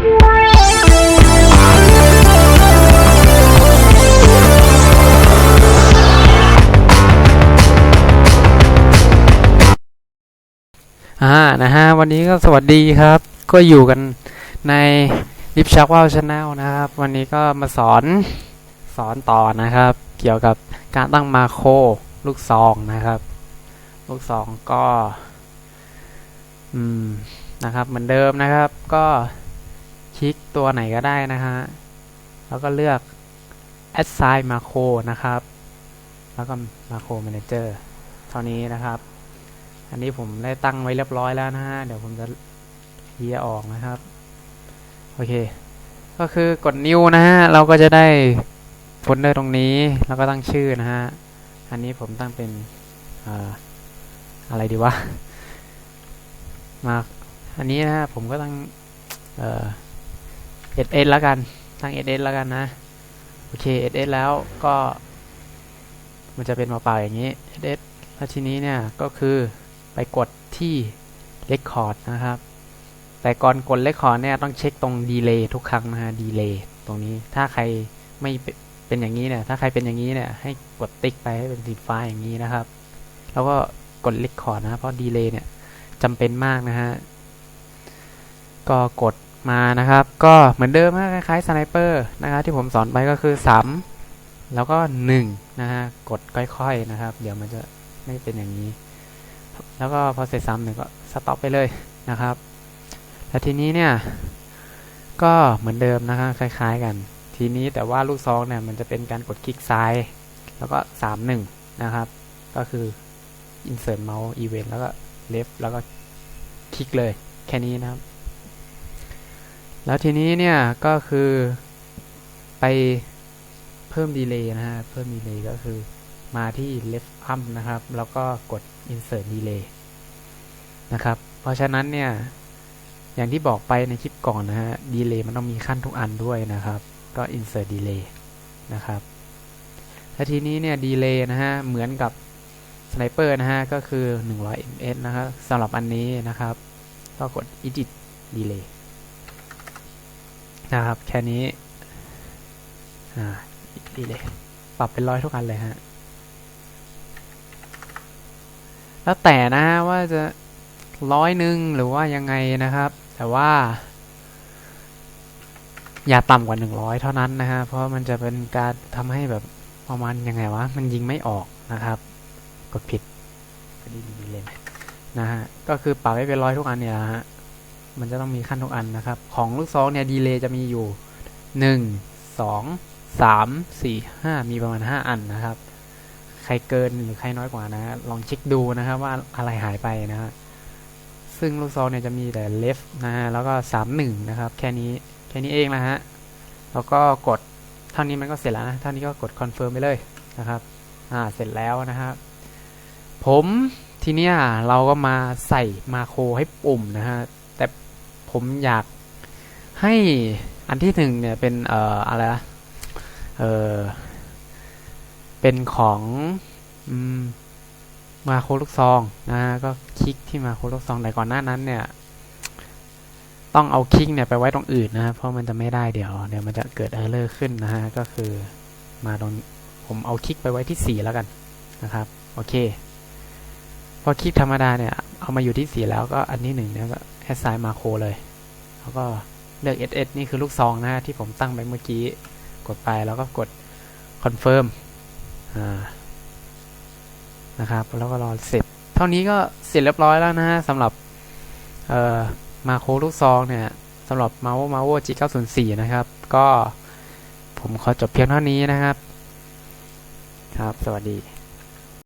อ่านะฮะวันนี้ก็สวัสดีครับ ก็อยู่กันในลิฟชักว่าวชาแนลนะครับ วันนี้ก็มาสอนสอนต่อนะครับ เกี่ยวกับการตั้งมาโครลูกซองนะครับ ลูกซองก็ อืมนะครับ เหมือนเดิมนะครับ ก็ ลิกตัวไหนก็ได้นะฮะ แล้วก็เลือก assign macro นะครับ แล้วก็ macro manager เท่านี้นะครับ อันนี้ผมได้ตั้งไว้เรียบร้อยแล้วนะฮะ เดี๋ยวผมจะเคลียออกนะครับ โอเค ก็คือกดนิ้วนะฮะ เราก็จะได้โฟลเดอร์ตรงนี้ แล้วก็ตั้งชื่อนะฮะ อันนี้ผมตั้งเป็นอ่าอะไรดีวะ มา อันนี้นะฮะ ผมก็ตั้งเอ่อ ss แล้วกันตั้ง ss แล้วกันนะ โอเค ss แล้วก็ มันจะเป็นเปล่าๆอย่างนี้ ss แล้วทีนี้เนี่ยก็คือไปกดที่ Record นะครับ แต่ก่อนกด Record เนี่ยต้องเช็คตรง Delay ทุกครั้งนะฮะ Delay ตรงนี้ถ้าใครไม่เป็นเป็นอย่างนี้เนี่ยถ้าใครเป็นอย่างนี้เนี่ยให้กดติ๊กไปให้เป็นสีฟ้าอย่างนี้นะครับ แล้วก็กด Record นะเพราะ Delay เนี่ยจำเป็นมากนะฮะก็กด มานะครับ ก็เหมือนเดิมฮะคล้ายๆสไนเปอร์นะครับที่ผมสอนไปก็คือ 3 แล้วก็ 1 นะฮะ กดค่อยๆนะครับ เดี๋ยวมันจะไม่เป็นอย่างนี้ แล้วก็พอเสร็จซ้ำหนึ่งก็สต็อปไปเลยนะครับ แล้วทีนี้เนี่ย ก็เหมือนเดิมนะคะคล้าย ๆ กัน ทีนี้แต่ว่าลูกซองเนี่ยมันจะเป็นการกดคลิกซ้าย แล้วก็สามหนึ่งนะครับ ก็คือ insert mouse event แล้วก็ left แล้วก็คลิกเลยแค่นี้นะครับ แล้วทีนี้เนี่ยก็คือไปเพิ่มดีเลย์นะฮะ เพิ่มดีเลย์ก็คือมาที่ left arm นะครับ แล้วก็กด insert delay นะครับ เพราะฉะนั้นเนี่ย อย่างที่บอกไปในคลิปก่อนนะฮะ delay มันต้องมีขั้นทุกอันด้วยนะครับ ก็ insert delay นะครับและทีนี้เนี่ย delay นะฮะ เหมือนกับ sniper นะฮะ ก็คือ 100 ms นะครับสำหรับอันนี้นะครับ ก็กด edit delay นะครับ แค่นี้อ่า delay ปรับเป็นร้อยทุกอันเลยฮะ แล้วแต่นะว่าจะร้อยหนึ่งหรือว่ายังไงนะครับ แต่ว่า อย่าต่ำกว่าหนึ่งร้อยเท่านั้นนะฮะเพราะมันจะเป็นการทำให้แบบประมาณยังไงวะ มันยิงไม่ออกนะครับ กดผิดดีดีเลยนะฮะ ก็คือปรับให้เป็นร้อยทุกอันเนี่ยฮะ มันจะต้องมีขั้นทุกอันนะครับ ของลูกซองเนี่ยดีเลย์จะมีอยู่หนึ่งสองสามสี่ห้ามีประมาณห้าอันนะครับ ใครเกินหรือใครน้อยกว่านะ ลองเช็คดูนะครับว่าอะไรหายไปนะฮะซึ่งลูกซองเนี่ยจะมีแต่ left นะฮะแล้วก็สามหนึ่งนะครับ แค่นี้แค่นี้เองนะฮะแล้วก็กดเท่านี้มันก็เสร็จแล้วนะเท่านี้ก็กด confirm ไปเลยนะครับอ่าเสร็จแล้วนะครับ ผมทีเนี้ยเราก็มาใส่มาโครให้ปุ่มนะฮะ ผมอยากให้อันที่หนึ่งเนี่ยเป็นเอ่ออะไรนะเออเป็นของอืมมาโคลูกซองนะฮะก็คลิกที่มาโคลูกซองแต่ก่อนหน้านั้นเนี่ย ต้องเอาคลิกเนี่ยไปไว้ตรงอื่นนะฮะเพราะมันจะไม่ได้เดี๋ยวเดี๋ยวมันจะเกิดเออร์เลอร์ขึ้นนะฮะก็คือมาตรงผมเอาคลิกไปไว้ที่สี่แล้วกันนะครับโอเคพอคลิกธรรมดาเนี่ยเอามาอยู่ที่สี่แล้วก็อันนี้หนึ่งเนี่ยก็ แอสไซมาโคเลย แล้วก็เลือก SS นี่คือลูกซองนะฮะที่ผมตั้งไปเมื่อกี้ กดไปแล้วก็กด confirm อ่านะครับ แล้วก็รอเสร็จ เท่านี้ก็เสร็จเรียบร้อยแล้วนะฮะสำหรับมาโคลูกซองเนี่ยสำหรับ m a o m a o G904 นะครับ ก็ผมขอจบเพียงเท่านี้นะครับ ครับ สวัสดี